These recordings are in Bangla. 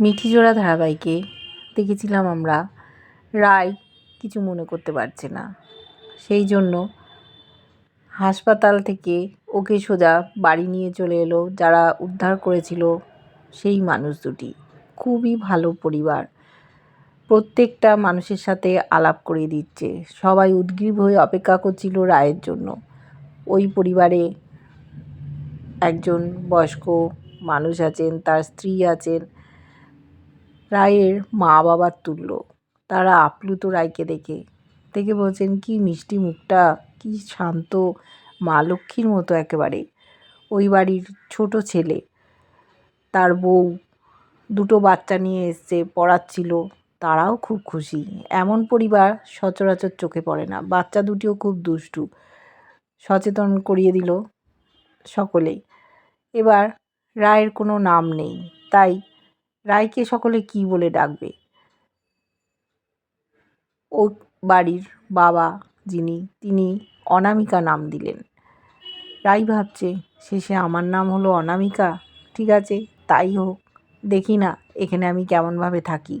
মিঠিজোড়া ধারাবাহিকে দেখেছিলাম আমরা। রায় কিছু মনে করতে পারছে না। সেই জন্য হাসপাতাল থেকে ওকে সোজা বাড়ি নিয়ে চলে এলো, যারা উদ্ধার করেছিল সেই মানুষ দুটি। খুবই ভালো পরিবার। প্রত্যেকটা মানুষের সাথে আলাপ করিয়ে দিচ্ছে। সবাই উদ্গ্রীব হয়ে অপেক্ষা করছিল রায়ের জন্য। ওই পরিবারে একজন বয়স্ক মানুষ আছেন, তার স্ত্রী আছেন রায়ের মা বাবার তুল্য। তারা আপ্লুত রায়কে দেখে দেখে বলছেন, কি মিষ্টি মুখটা, কি শান্ত, মা লক্ষ্মীর মতো একেবারে। ওই বাড়ির ছোট ছেলে, তার বউ, দুটো বাচ্চা নিয়ে এসছে পড়াচ্ছিল। তারাও খুব খুশি। এমন পরিবার সচরাচর চোখে পড়ে না। বাচ্চা দুটিও খুব দুষ্টু। সচেতন করিয়ে দিল সকলেই। এবার রায়ের কোনো নাম নেই। তাই রায়কে সকলে কি বলে ডাকবে? ও বাড়ির বাবা যিনি, তিনি অনামিকা নাম দিলেন। রাই ভাবছে, শেষে আমার নাম হলো অনামিকা? ঠিক আছে, তাই হোক, দেখি না, এখানে আমি কেমনভাবে থাকি।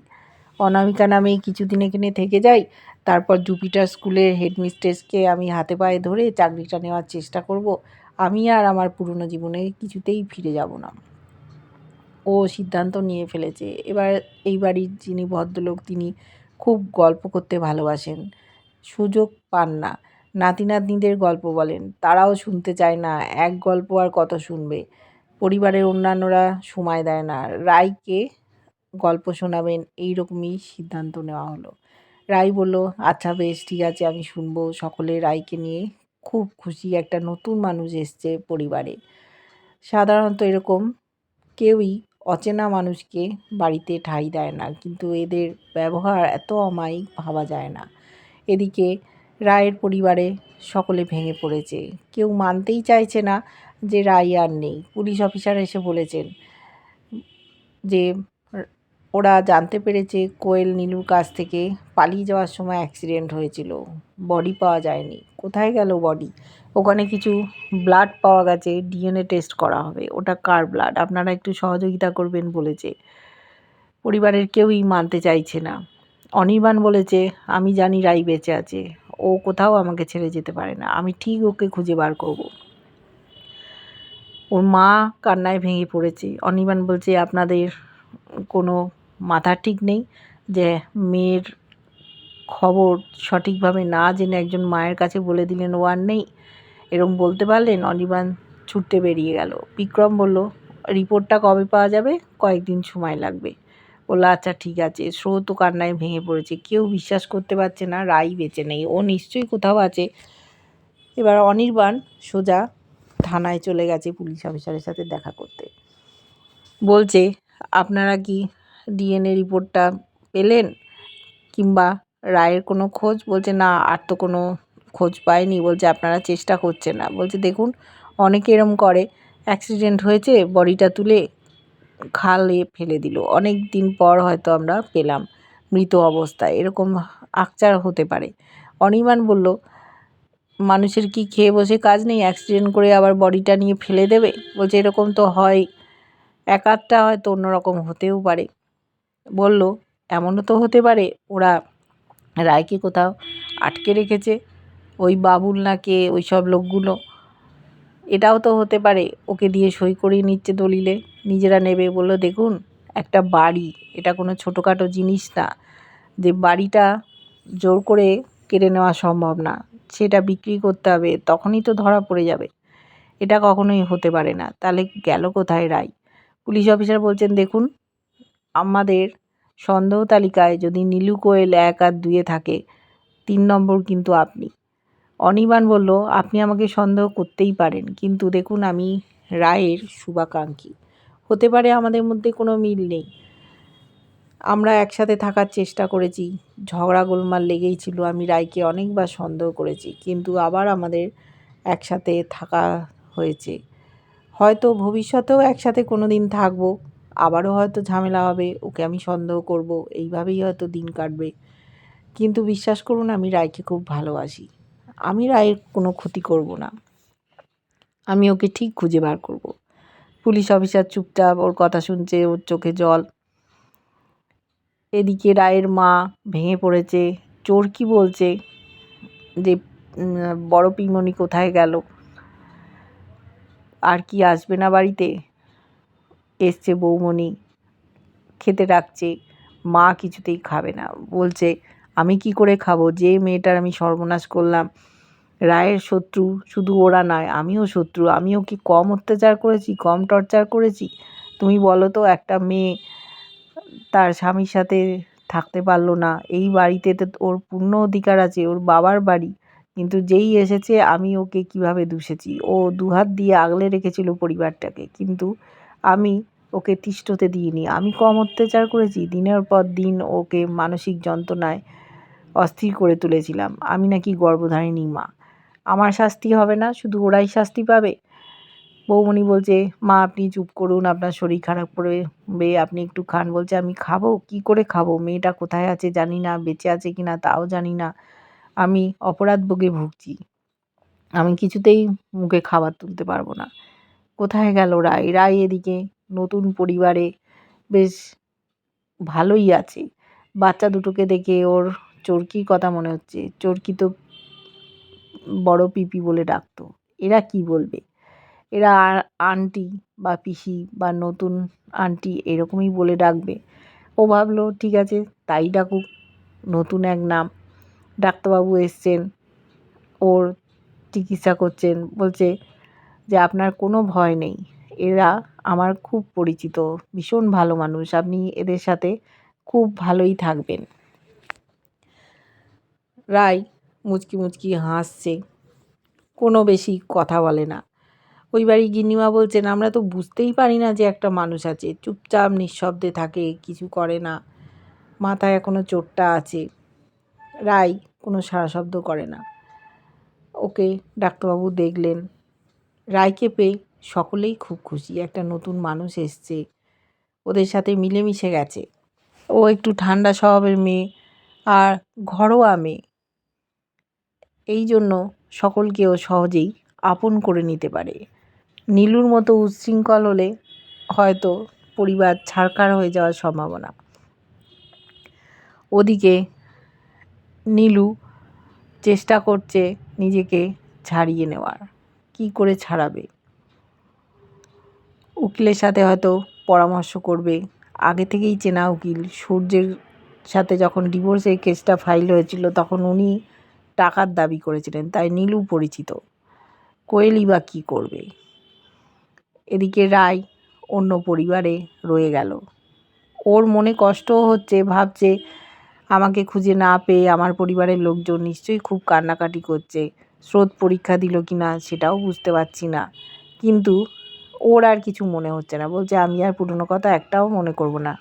অনামিকা নামেই কিছুদিন এখানে থেকে যাই, তারপর জুপিটার স্কুলের হেডমিস্ট্রেসকে আমি হাতে পায়ে ধরে চাকরিটা নেওয়ার চেষ্টা করব। আমি আর আমার পুরনো জীবনে কিছুতেই ফিরে যাব না। ও সিদ্ধান্ত নিয়ে ফেলেছে। এবার এই বাড়ির যিনি ভদ্রলোক, তিনি খুব গল্প করতে ভালোবাসেন। সুযোগ পান না। নাতি নাতনিদের গল্প বলেন। তারাও শুনতে চায় না, এক গল্প আর কত শুনবে? পরিবারের অন্যান্যরা সময় দেয় না। রায়কে গল্প শোনাবেন এই রকমই সিদ্ধান্ত নেওয়া হলো। রায় বলল আচ্ছা বেশ, ঠিক আছে, আমি শুনব। সকলে রায়কে নিয়ে খুব খুশি একটা নতুন মানুষ এসছে পরিবারে। সাধারণত এরকম কেউই অচেনা মানুষকে বাড়িতে ঠাঁই দেয় না, কিন্তু এদের ব্যবহার এত অমায়িক ভাবা যায় না। এদিকে রায়ের পরিবারে সকলে ভেঙে পড়েছে। কেউ মানতেই চাইছে না যে রায় আর নেই। পুলিশ অফিসার এসে বলেছেন যে ওরা জানতে পেরেছে কোয়েল নীলুর কাছ থেকে পালিয়ে যাওয়ার সময় অ্যাক্সিডেন্ট হয়েছিল। বডি পাওয়া যায়নি। কোথায় গেল বডি ওখানে কিছু ব্লাড পাওয়া গেছে। ডিএনএ টেস্ট করা হবে। ওটা কার ব্লাড আপনারা একটু সহযোগিতা করবেন বলেছে। পরিবারের কেউই মানতে চাইছে না। অনির্বাণ বলেছে, আমি জানি রাই বেঁচে আছে। ও কোথাও আমাকে ছেড়ে যেতে পারে না। আমি ঠিক ওকে খুঁজে বার করব। ওর মা কান্নায় ভেঙে পড়েছে। অনির্বাণ বলছে, আপনাদের কোনো মাথা ঠিক নেই যে মেয়ের খবর সঠিকভাবে না জেনে একজন মায়ের কাছে বলে দিলেন, ও আর নেই। এরম বলতে পারলেন অনির্বাণ ছুটতে বেরিয়ে গেল। বিক্রম বলল, রিপোর্টটা কবে পাওয়া যাবে? কয়েকদিন সময় লাগবে। বলল আচ্ছা ঠিক আছে। স্রোত কান্নায় ভেঙে পড়েছে। কেউ বিশ্বাস করতে পারছে না, রাই বেঁচে নেই। ও নিশ্চয়ই কোথাও আছে। এবার অনির্বাণ সোজা থানায় চলে গেছে পুলিশ অফিসারের সাথে দেখা করতে। বলছে, আপনারা কি ডিএনএ রিপোর্টটা পেলেন কিংবা রায়ের কোনো খোঁজ? বলছে, না, আর তো কোনো খোঁজ পায়নি বলছে, আপনারা চেষ্টা করছেন না। বলছে, দেখুন, অনেকে এরম করে। অ্যাক্সিডেন্ট হয়েছে, বডিটা তুলে খালে ফেলে দিল। অনেক দিন পর হয়তো আমরা পেলাম মৃত অবস্থায়। এরকম আকচার হতে পারে। অনিমান বলল, মানুষের কি খেয়ে বসে কাজ নেই? অ্যাক্সিডেন্ট করে আবার বডিটা নিয়ে ফেলে দেবে? বলছে, এরকম তো হয়। এক আধটা হয়তো অন্যরকম হতেও পারে। বলল, এমনও তো হতে পারে, ওরা রায়কে কোথাও আটকে রেখেছে। ওই বাবুল না কে ওই সব লোকগুলো। এটাও তো হতে পারে, ওকে দিয়ে সই করিয়ে নিচ্ছে দলিলে। নিজেরা নেবে বলল, দেখুন, একটা বাড়ি, এটা কোনো ছোটোখাটো জিনিস না। যে বাড়িটা জোর করে কেড়ে নেওয়া সম্ভব না। সেটা বিক্রি করতে হবে, তখনই তো ধরা পড়ে যাবে। এটা কখনোই হতে পারে না। তাহলে গেল কোথায় রায়? পুলিশ অফিসার বলছেন, দেখুন আমাদের সন্দেহ তালিকায় যদি নীলু কোয়েল এক আর দুয়ে থাকে, তিন নম্বর কিন্তু আপনি। অনির্বাণ বলল, আপনি আমাকে সন্দেহ করতেই পারেন, কিন্তু দেখুন আমি রায়ের শুভাকাঙ্ক্ষী। হতে পারে আমাদের মধ্যে কোনো মিল নেই। আমরা একসাথে থাকার চেষ্টা করেছি, ঝগড়া গোলমাল লেগেই ছিল, আমি রায়কে অনেকবার সন্দেহ করেছি, কিন্তু আবার আমাদের একসাথে থাকা হয়েছে। হয়তো ভবিষ্যতেও একসাথে কোনো দিন থাকব। আবারও হয়তো ঝামেলা হবে, ওকে আমি সন্দেহ করব, এইভাবেই হয়তো দিন কাটবে। কিন্তু বিশ্বাস করুন, আমি রায়কে খুব ভালোবাসি। আমি রায়ের কোনো ক্ষতি করব না। আমি ওকে ঠিক খুঁজে বার করব। পুলিশ অফিসার চুপচাপ, ওর কথা শুনছে, ওর চোখে জল। এদিকে রায়ের মা ভেঙে পড়েছে। চোরকি বলছে? যে বড় পিমনি কোথায় গেল? আর কি আসবে না বাড়িতে? এসছে বৌমণি, খেতে ডাকছে, মা কিছুতেই খাবে না। বলছে, আমি কি করে খাব? যে মেয়েটার আমি সর্বনাশ করলাম। রায়ের শত্রু শুধু ওরা নয়, আমিও শত্রু। আমিও কি কম অত্যাচার করেছি, কম টর্চার করেছি? তুমি বলো তো, একটা মেয়ে তার স্বামীর সাথে থাকতে পারল না। এই বাড়িতে তো ওর পূর্ণ অধিকার আছে, ওর বাবার বাড়ি। কিন্তু যেই এসেছে, আমি ওকে কীভাবে দুষেছি? ও দুহাত দিয়ে আগলে রেখেছিল পরিবারটাকে। কিন্তু আমি ওকে তিষ্ঠতে দিইনি। আমি কম অত্যাচার করেছি। দিনের পর দিন ওকে মানসিক যন্ত্রণায় অস্থির করে তুলেছিলাম। আমি নাকি গর্ভধারিণী মা। আমার শাস্তি হবে না, শুধু ওরাই শাস্তি পাবে? বৌমণি বলছে, মা, আপনি চুপ করুন, আপনার শরীর খারাপ করবে, আপনি একটু খান। বলছে, আমি খাব? কি করে খাব? মেয়েটা কোথায় আছে জানি না, বেঁচে আছে কি না তাও জানি না। আমি অপরাধ ভোগে ভুগছি। আমি কিছুতেই মুখে খাবার তুলতে পারব না। কোথায় গেল রায়? রায় এদিকে, নতুন পরিবারে। বেশ ভালোই আছে। বাচ্চা দুটোকে দেখে ওর চরকির কথা মনে হচ্ছে। চরকি তো বড় পিপি বলে ডাকতো। এরা কি বলবে? এরা আন্টি বা পিসি বা নতুন আন্টি এরকমই বলে ডাকবে। ও ভাবলো, ঠিক আছে, তাই ডাকুক। নতুন এক নাম। ডাক্তারবাবু এসছেন, ওর চিকিৎসা করছেন। বলছে যে আপনার কোনো ভয় নেই। এরা আমার খুব পরিচিত, ভীষণ ভালো মানুষ। আপনি এদের সাথে খুব ভালোই থাকবেন। রায় মুচকি মুচকি হাসছে। কোনো বেশি কথা বলে না। ওই বাড়ি গিন্নিমা বলছেন, আমরা তো বুঝতেই পারি না যে একটা মানুষ আছে। চুপচাপ নিঃশব্দে থাকে, কিছু করে না। মাথায় এখনও চোটটা আছে। রায় কোনো সারা শব্দ করে না। ওকে ডাক্তারবাবু দেখলেন। রায়কে পেয়ে সকলেই খুব খুশি। একটা নতুন মানুষ এসছে। ওদের সাথে মিলেমিশে গেছে। ও একটু ঠান্ডা স্বভাবের মেয়ে আর ঘরোয়া মেয়ে। এই জন্য সকলকে ও সহজেই আপন করে নিতে পারে। নীলুর মতো উচ্ছৃঙ্খল হলে হয়তো পরিবার ছাড়খাড় হয়ে যাওয়ার সম্ভাবনা। ওদিকে নীলু চেষ্টা করছে নিজেকে ছাড়িয়ে নেওয়ার। কি করে ছাড়াবে? উকিলের সাথে হয়তো পরামর্শ করবে। আগে থেকেই চেনা উকিল। সূর্যের সাথে যখন ডিভোর্সের কেসটা ফাইল হয়েছিল, তখন উনি টাকার দাবি করেছিলেন, তাই নীলু পরিচিত। কোয়েলি বা কী করবে? এদিকে রায় অন্য পরিবারে রয়ে গেল। ওর মনে কষ্টও হচ্ছে, ভাবছে, আমাকে খুঁজে না পেয়ে আমার পরিবারের লোকজন নিশ্চয়ই খুব কান্নাকাটি করছে। স্রোত পরীক্ষা দিল কি না সেটাও বুঝতে পারছি না। কিন্তু ওর আর কিছু মনে হচ্ছে না। বলছে, আমি আর পুরনো কথা একটাও মনে করব না।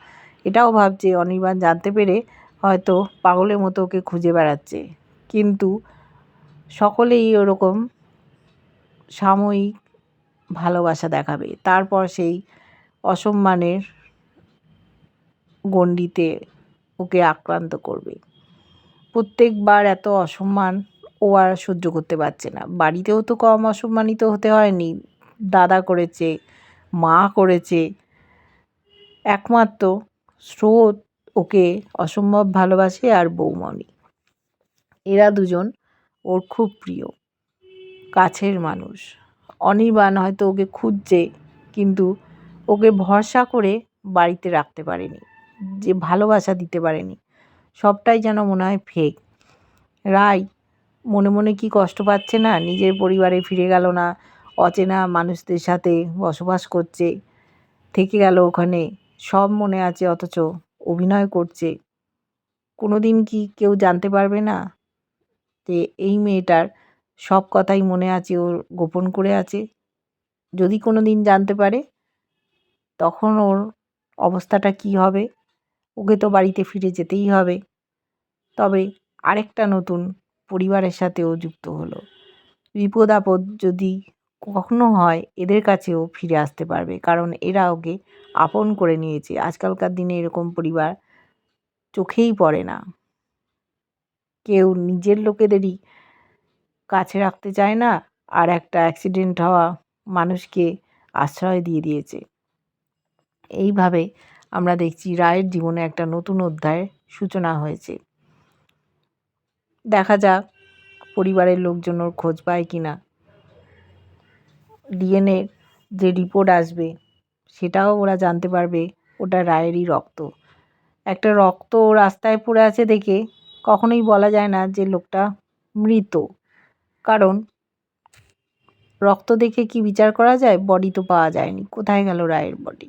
এটাও ভাবছে, অনির্বাণ জানতে পেরে হয়তো পাগলের মতো ওকে খুঁজে বেড়াচ্ছে। কিন্তু সকলেই ওরকম সাময়িক ভালোবাসা দেখাবে। তারপর সেই অসম্মানের গণ্ডিতে ওকে আক্রান্ত করবে। প্রত্যেকবার এত অসম্মান ও আর সহ্য করতে পারছে না। বাড়িতেও তো কম অসম্মানিত হতে হয়নি। দাদা করেছে, মা করেছে। একমাত্র স্রোত ওকে অসম্ভব ভালোবাসে আর বৌমণি। এরা দুজন ওর খুব প্রিয়, কাছের মানুষ। অনির্বাণ হয়তো ওকে খুঁজছে, কিন্তু ওকে ভরসা করে বাড়িতে রাখতে পারেনি, যে ভালোবাসা দিতে পারেনি। সবটাই যেন মনে হয় ফেক রায় মনে মনে কি কষ্ট পাচ্ছে না? নিজের পরিবারে ফিরে গেল না। অচেনা মানুষদের সাথে বসবাস করছে। থেকে গেল ওখানে। সব মনে আছে অথচ অভিনয় করছে। কোনো দিন কি কেউ জানতে পারবে না? যে এই মেয়েটার সব কথাই মনে আছে ওর, গোপন করে আছে। যদি কোনো দিন জানতে পারে, তখন ওর অবস্থাটা কি হবে? ওকে তো বাড়িতে ফিরে যেতেই হবে। তবে আরেকটা নতুন পরিবারের সাথেও যুক্ত হলো। বিপদ আপদ যদি কখনো হয়, এদের কাছেও ফিরে আসতে পারবে। কারণ এরা ওকে আপন করে নিয়েছে। আজকালকার দিনে এরকম পরিবার চোখেই পড়ে না। কেউ নিজের লোকেদেরই কাছে রাখতে চায় না আর একটা অ্যাক্সিডেন্ট হওয়া মানুষকে আশ্রয় দিয়ে দিয়েছে। এইভাবে আমরা দেখছি রায়ের জীবনে একটা নতুন অধ্যায়ের সূচনা হয়েছে। দেখা যাক পরিবারের লোকজন ওর খোঁজ পায় কি না। ডিএনএ যে রিপোর্ট আসবে, সেটাও ওরা জানতে পারবে ওটা রায়েরই রক্ত। একটা রক্ত রাস্তায় পড়ে আছে দেখে কখনোই বলা যায় না যে লোকটা মৃত। কারণ রক্ত দেখে কি বিচার করা যায়? বডি তো পাওয়া যায়নি। কোথায় গেল রায়ের বডি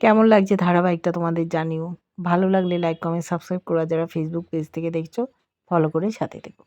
কেমন লাগছে ধারাবাহিকটা তোমাদের জানিও। ভালো লাগলে লাইক কমেন্ট সাবস্ক্রাইব করো। যারা ফেসবুক পেজ থেকে দেখছ ফলো করে সাথে থেকো।